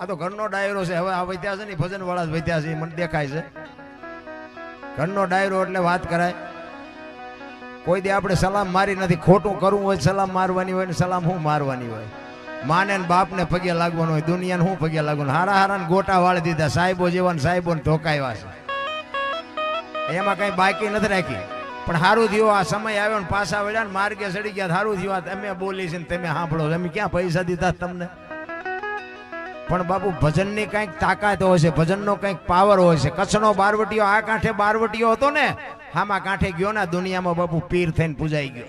આ તો ઘરનો ડાયરો છે. હવે આ વૈદ્યા છે ને ભજન વાળા જ છે મને દેખાય છે. ઘરનો ડાયરો એટલે વાત કરાય. કોઈ દી આપણે સલામ મારી નથી. ખોટું કરવું હોય, સલામ મારવાની હોય ને, સલામ હું મારવાની હોય? માને ને બાપને પગે લાગવાનું હોય, દુનિયાને હું પગે લાગવાનું? હારા હારા ગોટા વાળી દીધા, સાહેબો જેવા ને સાહેબો ને ધોકાવ્યા છે. એમાં કઈ બાકી નથી રાખી પણ સારું થયું, આ સમય આવ્યો ને, પાછા વળ્યા ને, માર્ગે ચડી ગયા સારું થયું તમે બોલી છે ને, તમે સાંભળો. અમે ક્યાં પૈસા દીધા તમને? પણ બાપુ, ભજનની કંઈક તાકાત હોય છે, ભજનનો કંઈક પાવર હોય છે. કચ્છનો બારવટીયો આ કાંઠે બારવટીઓ હતો ને, હામાં કાંઠે ગયો ને દુનિયામાં બાપુ પીર થઈને પૂજાઈ ગયો.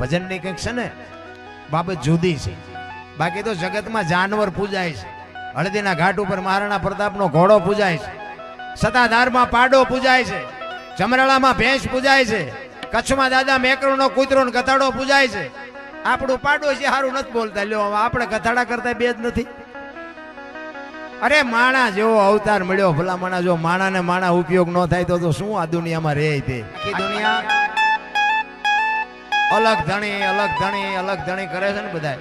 ભજનની કંઈક છે ને, બાબત જુદી છે. બાકી તો જગતમાં જાનવર પૂજાય છે. હળદીના ઘાટ ઉપર મહારાણા પ્રતાપનો ઘોડો પૂજાય છે. સતાધારમાં પાડો પૂજાય છે. ચમરાળામાં ભેંસ પૂજાય છે. કચ્છમાં દાદા મેકરનો કૂતરો ગથાડો પૂજાય છે. આપણું પાડો છે સારું નથી બોલતા. લ્યો આપણે ગથાડા કરતા બે જ નથી. અરે માણા જેવો અવતાર મળ્યો. ભલા માણા જો માણા ને માણા ઉપયોગ ન થાય તો શું આ દુનિયામાં રહે તે? દુનિયા? અલગ ધણી અલગ ધણી અલગ ધણી કરે છે ને બધા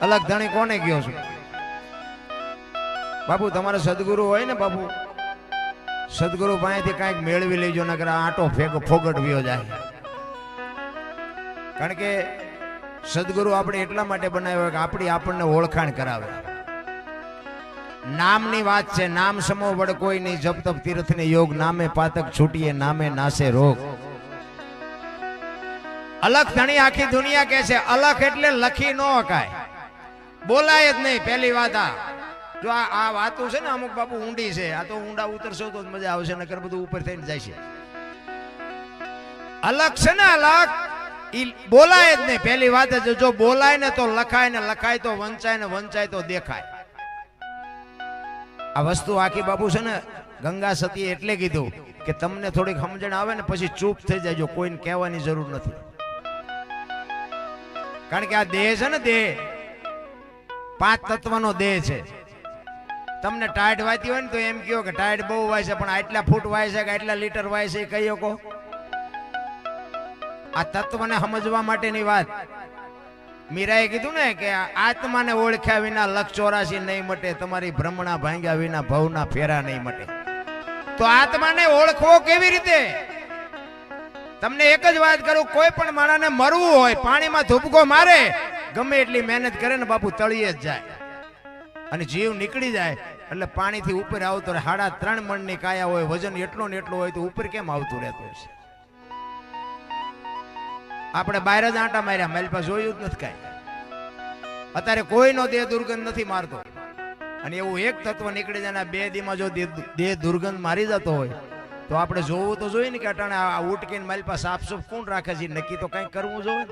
અલગ ધણી કોને કયો છું? બાપુ તમારે સદગુરુ હોય ને બાપુ? સદગુરુ પાસેથી કાંઈક મેળવી લેજો નકર આ આટો ફેગ ફોગટવ્યો જાય. કારણ કે સદગુરુ આપણે એટલા માટે બનાવ્યો કે આપણી આપણને ઓળખાણ કરાવે. નામની વાત છે, નામ સમો વડકોઈ ની જપ તપ તીર્થ ને યોગ, નામે પાતક છૂટીએ, નામે નાશે રોગ. અલખ ધણી આખી દુનિયા કે છે, અલખ એટલે લખી ન હકાય. બોલાય જ નહીં, પહેલી વાત આ. જો આ આ વાતો છે ને, અમુક બાપુ ઊંડી છે. આ તો ઊંડા ઉતરશો તો મજા આવશે, નકર બધું ઉપર થઈને જાય છે. અલગ છે ને અલગ ઈ બોલાય જ નહીં. પહેલી વાત જો બોલાય ને તો લખાય ને લખાય તો વંચાય ને વંચાય તો દેખાય. આ વસ્તુ આખી બાપુ છે ને ગંગા સતી એટલે કીધું કે તમને થોડીક સમજણ આવે ને પછી ચૂપ થઈ જાય કોઈને કહેવાની જરૂર નથી. કારણ કે આ દેહ છે ને દેહ, પાંચ તત્વનો દેહ છે. તમને ટાઈટ વાતી હોય ને તો એમ કહો કે ટાઈટ બહુ વાય છે, પણ આટલા ફૂટ વાય છે કે આટલા લીટર વાય છે એ કહી શકો? આ તત્વને સમજવા માટેની વાત. મીરાએ કીધું ને કે આત્માને ઓળખ્યા વિના લક્ષ ચોરાશી નહીં મટે, તમારી ભ્રમણા ભાંગ્યા વિના ભવના ફેરા નહીં મટે. તો આત્માને ઓળખવો કેવી રીતે? તમને એક જ વાત કરું, કોઈ પણ માણસને મરવું હોય, પાણીમાં ધૂપકો મારે, ગમે એટલી મહેનત કરે ને બાપુ તળીએ જ જાય. અને જીવ નીકળી જાય, એટલે પાણીથી ઉપર આવતો રહે. સાડા ત્રણ મણની કાયા હોય, વજન એટલો ને એટલો હોય તો ઉપર કેમ આવતું રહેતું છે આપણે બહાર જ આંટા માર્યા. મારી પાસે જોયું જ નથી કાંઈ. અત્યારે કોઈનો દેહ દુર્ગંધ નથી મારતો. અને એવું એક તત્વ નીકળી જાય બે દીમાં જો દેહ દુર્ગંધ મારી જતો હોય, તો આપણે જોવું તો જોઈએ ને કે અટાણે આ ઉટકીને મારી પાસે સાફ કોણ રાખે છે? નક્કી તો કંઈક કરવું જોઈએ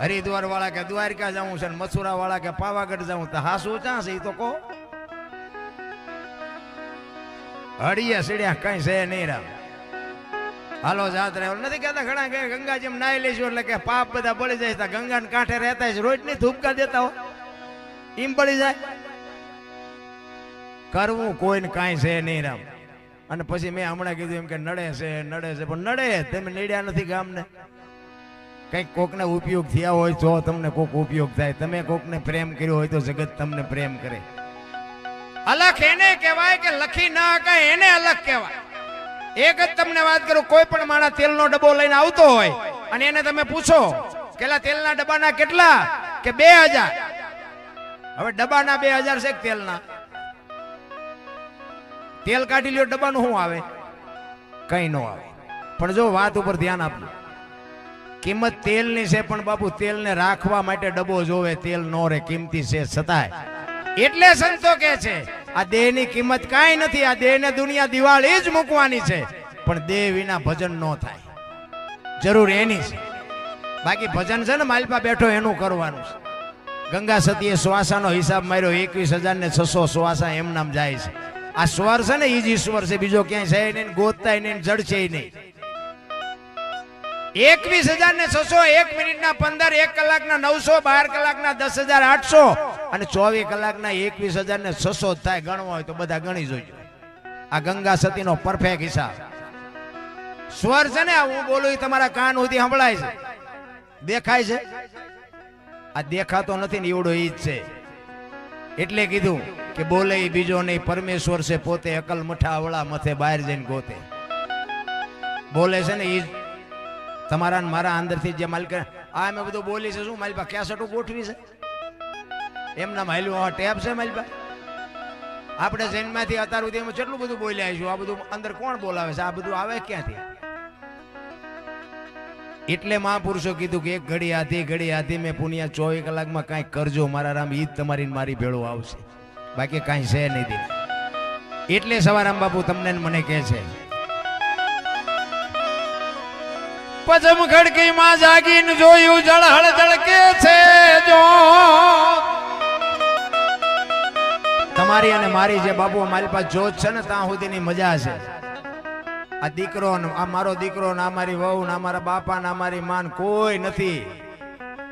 હરિદ્વાર વાળા કે દ્વારકા જવું છે મથુરા વાળા કે પાવાગઢ જવું તો હા શું ચા છે એ તો કહો. હળિયા સીડ્યા, કઈ છે નહીં રામ. હાલો જાત રહે નથી કહેતા ઘણા કે ગંગાજી નાઈ લઈશું એટલે કે પાપ બધા બળી જાય ગંગા કાંઠે રહેતા છે, રોજની ધૂપકા દેતા હો. એમ બળી જાય. કરવું કોઈને કાંઈ છે નહીં રામ. અને પછી મેં હમણાં કીધું એમ કે નડે છે નડે છે, પણ નડે, તમે નડ્યા નથી ગામને. કંઈક કોકને ઉપયોગ થયા હોય તો તમને કોક ઉપયોગ થાય. તમે કોકને પ્રેમ કર્યો હોય તો જગત તમને પ્રેમ કરે. અલખ એને કહેવાય કે લખી ના કહે એને અલગ કહેવાય. એક જ તમને વાત કરું, કોઈ પણ માણસ તેલનો ડબ્બો લઈને આવતો હોય, અને એને તમે પૂછો કે લા, તેલના ડબ્બાના કેટલા? કે બે હજાર? હવે ડબ્બાના બે હજાર છે તેલના? તેલ કાઢી લ્યો, ડબ્બાનું શું આવે? કઈ ન આવે. પણ જો વાત ઉપર ધ્યાન આપજો. કિંમત તેલની છે, પણ બાપુ, તેલને રાખવા માટે ડબ્બો જોવે, તેલ નો રે કિંમતી છે છતાંય. એટલે સંતો કે છે આ દેહની કિંમત કાંઈ નથી, આ દેહને દુનિયા દિવાળી જ મૂકવાની છે. પણ દેહ વિના ભજન ન થાય. જરૂર એની છે. બાકી ભજન છે ને, માલપા બેઠો એનું કરવાનું છે. ગંગા સતીએ શ્વાસાનો હિસાબ માર્યો, એકવીસ હજાર ને છસો શ્વાસા એમ નામ જાય છે. આ સ્વર છે ને એ જ ઈશ્વર છે, બીજો ક્યાંય છે નહીં, ગોતતા નહીં, જડશે નહીં. એકવીસ હજાર ને છસો, એક મિનિટના પંદર, એક કલાકના નવસો, બાર કલાકના દસ હજાર આઠસો અને ચોવીસ કલાકના એકવીસ હજાર ને છસો થાય, ગણવા હોય તો બધા ગણી જોજો. આ ગંગા સતીનો પરફેક્ટ હિસાબ. સ્વર છે ને હું બોલું તમારા કાન સુધી સંભળાય છે. દેખાય છે? આ દેખાતો નથી ને એવડો ઈ જ છે. એટલે કીધું કે બોલે બીજો નહીં, પરમેશ્વર છે પોતે અકલ મઠા અવળા મથે બહાર જઈને ગોતે. બોલે છે ને ઈ તમારા મારા અંદરથી જે માલિક આ મેં બધું બોલી છે, શું મારી પાસે કેસેટો ગોઠવી છે? એમના માયલું આ ટેપ છે મારી પાસે? આપણે જૈનમાંથી અત્યાર સુધી એમાં કેટલું બધું બોલ્યા છું આ બધું અંદર કોણ બોલાવે છે? આ બધું આવે ક્યાંથી? એટલે મહાપુરુષો કીધું કે એક ઘડી આધી ઘડી આધી, મેં પુનિયા ચોવીસ કલાકમાં કાંઈ કરજો, મારા રામ ઈદ તમારી મારી ભેળો આવશે. બાકી કાંઈ છે નહીં તે એટલે સવારામ બાપુ તમને મને કહે છે, પજમ ખડકી માં જાગીને જોયું જળહળ જળકે છે જો. તમારી અને મારી જે બાબુ મારી પાસે જોત છે ને, ત્યાં સુધીની મજા છે. આ દીકરો ને આ મારો દીકરો ને આ મારી વહુ ને આ મારા બાપા ને આ મારી માન કોઈ નથી.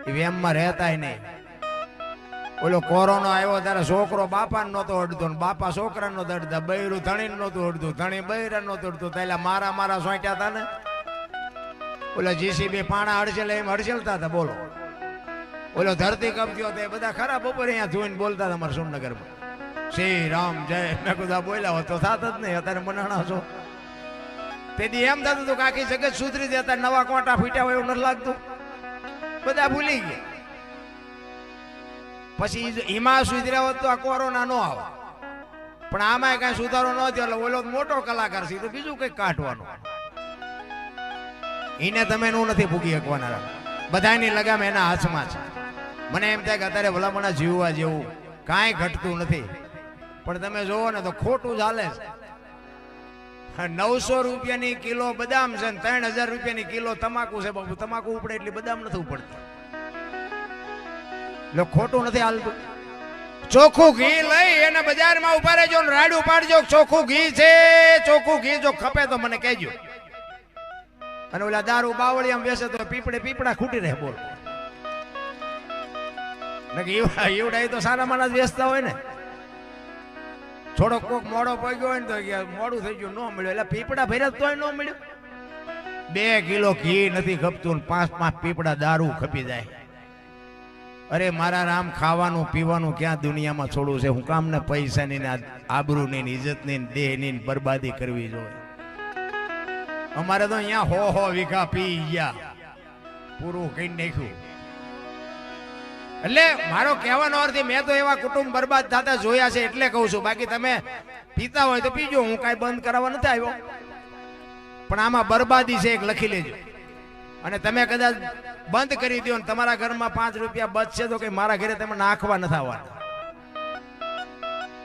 એ વેમમાં રહેતાય નહીં. ઓલો કોરોનો આવ્યો ત્યારે છોકરો બાપા નહોતો અડધો ને બાપા છોકરા નો દડતા બૈરું ધણી નહોતું અડતું ધણી બૈરા નહોતું અડધું. પેલા મારા મારા સોંટ્યા હતા ને? ઓલા જીસીબી પાણા હડસેલ એમ હડસેલતા હતા બોલો. ઓલો ધરતી કબજ્યો તે બધા ખરા બપોરે અહીંયા જોઈને બોલતા હતા અમારા સોમનગરમાં શ્રી રામ જય. મેં કીધું બોલ્યા હોત તો થાત જ નહીં, અત્યારે મનાણા છો. તેથી એમ થતું હતું કાકી જગત સુધરી જતા નવા કોટા ફૂટ્યા હોય એવું નથી લાગતું. બધા ભૂલી ગયા. પછી એમાં સુધર્યા હોત તો આ કોરોના ન આવે. પણ આમાં કઈ સુધારો ન થયો, એટલે ઓલો મોટો કલાકાર છે તો બીજું કઈ કાઢવાનું. એને તમે નું નથી ભૂગી શકવાના. બધાની લગામ એના હાથમાં છે. મને એમ થાય કે અત્યારે ભલામણા જીવવા જેવું કાંઈ ઘટતું નથી. પણ તમે જોવો ને તો ખોટું ચાલે છે. નવસો રૂપિયાની કિલો બદામ છે ને ત્રણ હજાર રૂપિયાની કિલો તમાકુ છે બાબુ તમાકુ ઉપડે એટલી બદામ નથી ઉપડતી. એટલે ખોટું નથી હાલતું. ચોખ્ખું ઘી લઈ એને બજારમાં ઊભા રહેજો ને રાડું પાડજો. ચોખ્ખું ઘી છે. ચોખ્ખું ઘી જો ખપે તો મને કહેજો. અને ઓલા દારૂ બાવળી આમ બેસે તો પીપળે પીપળા ખૂટી રહે બોલ. એ તો સારા માણસ બેસતા હોય ને. થોડોક કોક મોડો પગ્યો હોય ને તો મોડું થઈ ગયું, ન મળ્યું. એટલે પીપળા ભર્યા તોય ન મળ્યું. બે કિલો ઘી નથી ખપતું પાંચ પાંચ પીપળા દારૂ ખપી જાય. અરે મારા રામ, ખાવાનું પીવાનું ક્યાં દુનિયામાં છોડવું છે? હું કામ ને પૈસાની ને આબરૂની ને ઇજ્જતની ને દેહની ને બરબાદી કરવી જોઈએ? અમારે તો અહીંયા હો હો વીઘા પી ગયા. પૂરું કઈ નાખ્યું. એટલે મારો કહેવાનો અર્થ મેં તો એવા કુટુંબ બરબાદ થતા જોયા છે એટલે કહું છું. બાકી તમે પીતા હોય તો પીજો, હું કાંઈ બંધ કરાવવા નથી આવ્યો. પણ આમાં બરબાદી છે એક, લખી લેજો. અને તમે કદાચ બંધ કરી દો તમારા ઘરમાં પાંચ રૂપિયા બચશે તો કઈ મારા ઘરે તમે નાખવા નથી આવવાના.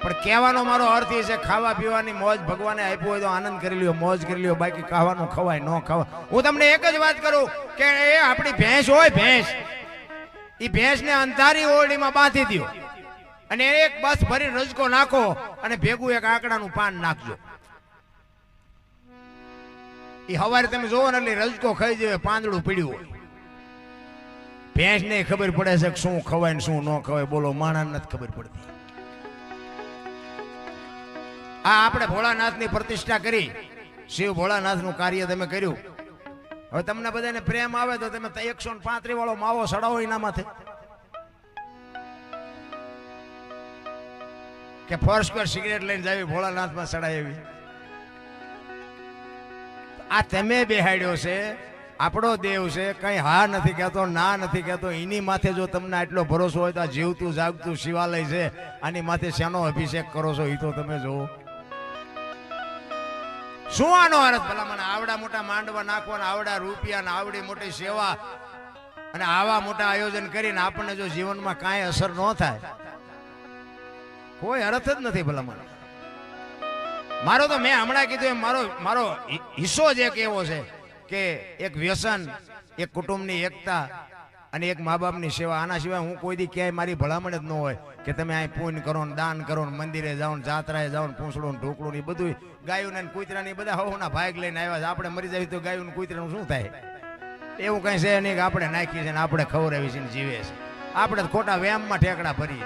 પણ કહેવાનો મારો અર્થ એ છે, ખાવા પીવાની મોજ ભગવાને આપ્યું હોય તો આનંદ કરી લ્યો, મોજ કરી લ્યો, બાકી ખાવાનું ખવાય, ન ખવાય. હું તમને એક જ વાત કરું કે એ આપણી ભેંસ હોય ભેંસ. એ ભેંસને અંધારી ઓરડીમાં બાંધી દો અને એક બસ ભરી રજકો નાખો અને ભેગું એક આંકડાનું પાન નાખજો. એ હવારે તમે જોવો ને એટલે રજકો ખાઈ જાય પાંદડું પીડ્યું હોય. ભેંસને ખબર પડે છે કે શું ખવાય ને શું ન ખવાય. બોલો માણસ નથી ખબર પડતી. આ આપણે ભોળાનાથની પ્રતિષ્ઠા કરી. શિવ ભોળાનાથનું કાર્ય તમે કર્યું. હવે તમને બધાને પ્રેમ આવે તો તમે એકસો પાંત્રીસ વાળો માવો સડાવો એના માથે કે ફોર સ્ક્વેર સિગરેટ લઈને જાવી, ભોળાનાથમાં સડાય એવી. આ તમે બેહાડ્યો છે, આપણો દેવ છે, કઈ હા નથી કહેતો, ના નથી કહેતો, એની માથે જો તમને આટલો ભરોસો હોય તો જીવતું, જાગતું શિવાલય છે, આની માથે શેનો અભિષેક કરો છો એ તો તમે જોવો શું આનો અર્થ ભલા મને આવડા મોટા માંડવા નાખવાના આવડા રૂપિયા આવડી મોટી સેવા અને આવા મોટા આયોજન કરીને આપણને જો જીવનમાં કાંઈ અસર ન થાય. કોઈ અર્થ જ નથી ભલા મને. મારો તો મેં હમણાં કીધું એમ, મારો મારો હિસ્સો જ એક એવો છે કે એક વ્યસન, એક કુટુંબની એકતા અને એક મા બાપની સેવા, આના સિવાય હું કોઈ દી ક્યાંય મારી ભલામણ જ ન હોય કે તમે અહીં પૂન કરો ને દાન કરો ને મંદિરે જાઓ ને જાત્રાએ જાઓ ને પૂંછડું ને ઢોકળું ને બધું ગાયું ને કૂતરા ને બધા હોના ભાગ લઈને આવ્યા છે. આપણે મરી જાય તો ગાયું ને કૂતરાનું શું થાય? એવું કઈ છે નહીં કે આપણે નાખીએ છીએ ને આપણે ખવડાવી છે ને જીવે છે. આપણે ખોટા વ્યાયામમાં ઠેકડા ભરીએ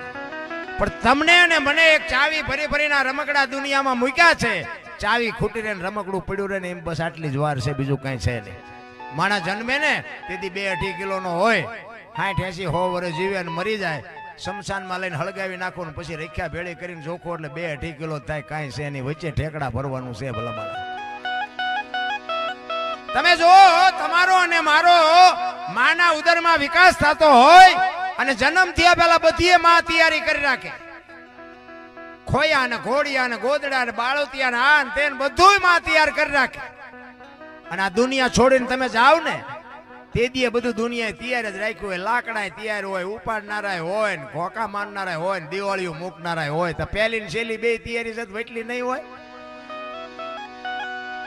પણ તમને અને મને એક ચાવી ભરી ભરીને રમકડા દુનિયામાં મૂક્યા છે. ચાવી ખૂટી રહે રમકડું પડ્યું રહે ને એમ બસ આટલી જ વાર છે, બીજું કઈ છે નહીં. માણસ જન્મે ને, તેથી બે અઢી કિલોનો હોય. સાઠ એસી હો વર્ષ જીવે અને મરી જાય. શમશાનમાં લઈને હળગાવી નાખો ને પછી રેખ્યા ભેળી કરીને જોખો એટલે બે અઢી કિલો થાય, કાંઈ છે એની વચ્ચે ઠેકડા ભરવાનું છે ભલામાં તમે જો, તમારો અને મારો માના ઉદરમાં વિકાસ થતો હોય અને જન્મ થયા પહેલા બધી માં તૈયારી કરી રાખે. ખોયા ને ઘોડિયા ને ગોદડા ને બાળોતિયા ને આ ને તે બધું માં તૈયાર કરી રાખે. અને આ દુનિયા છોડીને તમે જાઓ ને, તે દીએ બધું દુનિયાએ તૈયાર જ રાખ્યું હોય લાકડા તૈયાર હોય, ઉપાડનારાય હોય ને ઘોકા મારનારાય હોય ને, દિવાળીઓ મૂકનારાય હોય. તો પહેલી ને છેલ્લી બે તૈયારી છે એટલી નહીં હોય.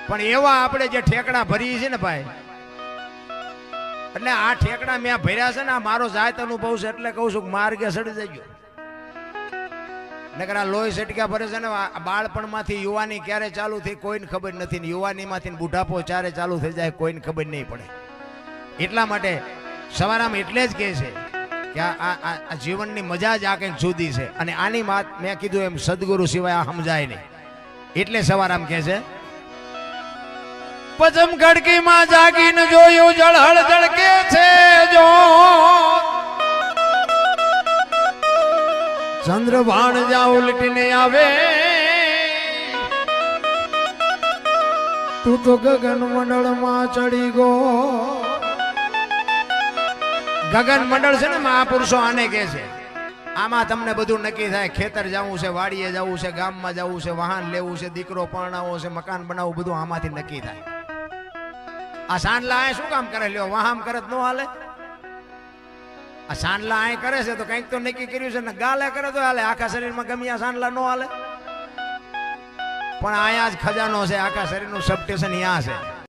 પણ એવા આપણે જે ઠેકડા ભરીએ છે ને ભાઈ એટલે આ ઠેકડા મેં ભર્યા છે ને, આ મારો જાત અનુભવ છે એટલે કહું છું માર્ગે સડી જજો. નકર લોહી સટક્યા ભરે છે ને બાળપણમાંથી યુવાની ક્યારે ચાલુ થઈ કોઈને ખબર નથી યુવાનીમાંથી બુઢાપો ચારે ચાલુ થઈ જાય, કોઈને ખબર નહીં પડે. એટલા માટે સવારામાં એટલે જ કહે છે કે આ આ- જીવનની મજા જ આ કંઈક જુદી છે. અને આની વાત મેં કીધું એમ, સદગુરુ સિવાય આ સમજાય નહીં. એટલે સવારામ કહે છે પચમ ખડકીમાં જાગીને જોયું જળહળ ધડકે છે. ચંદ્રભાણ જાઉં ઉલટીને આવે, તું તો ગગન મંડળમાં ચડી ગો. ગગન મંડળ છે ને મહાપુરુષો આને કે છે, આમાં તમને બધું નક્કી થાય. ખેતર જવું છે, વાડીએ જવું છે, ગામમાં જવું છે, વાહન લેવું છે, દીકરો પરણાવવો છે, મકાન બનાવવું, બધું આમાંથી નક્કી થાય. આ સાંડલા શું કામ કરે? લ્યો, વાહામ કરે તો ન હાલે? આ સાંડલા અહીં કરે છે તો કંઈક તો નક્કી કર્યું છે ને ગાલે કરે તો હાલે. આખા શરીરમાં ગમ્યા સાંડલા નો હાલે. પણ અહીંયા જ ખજાનો છે, આખા શરીરનું સબટેશન અહીંયા છે.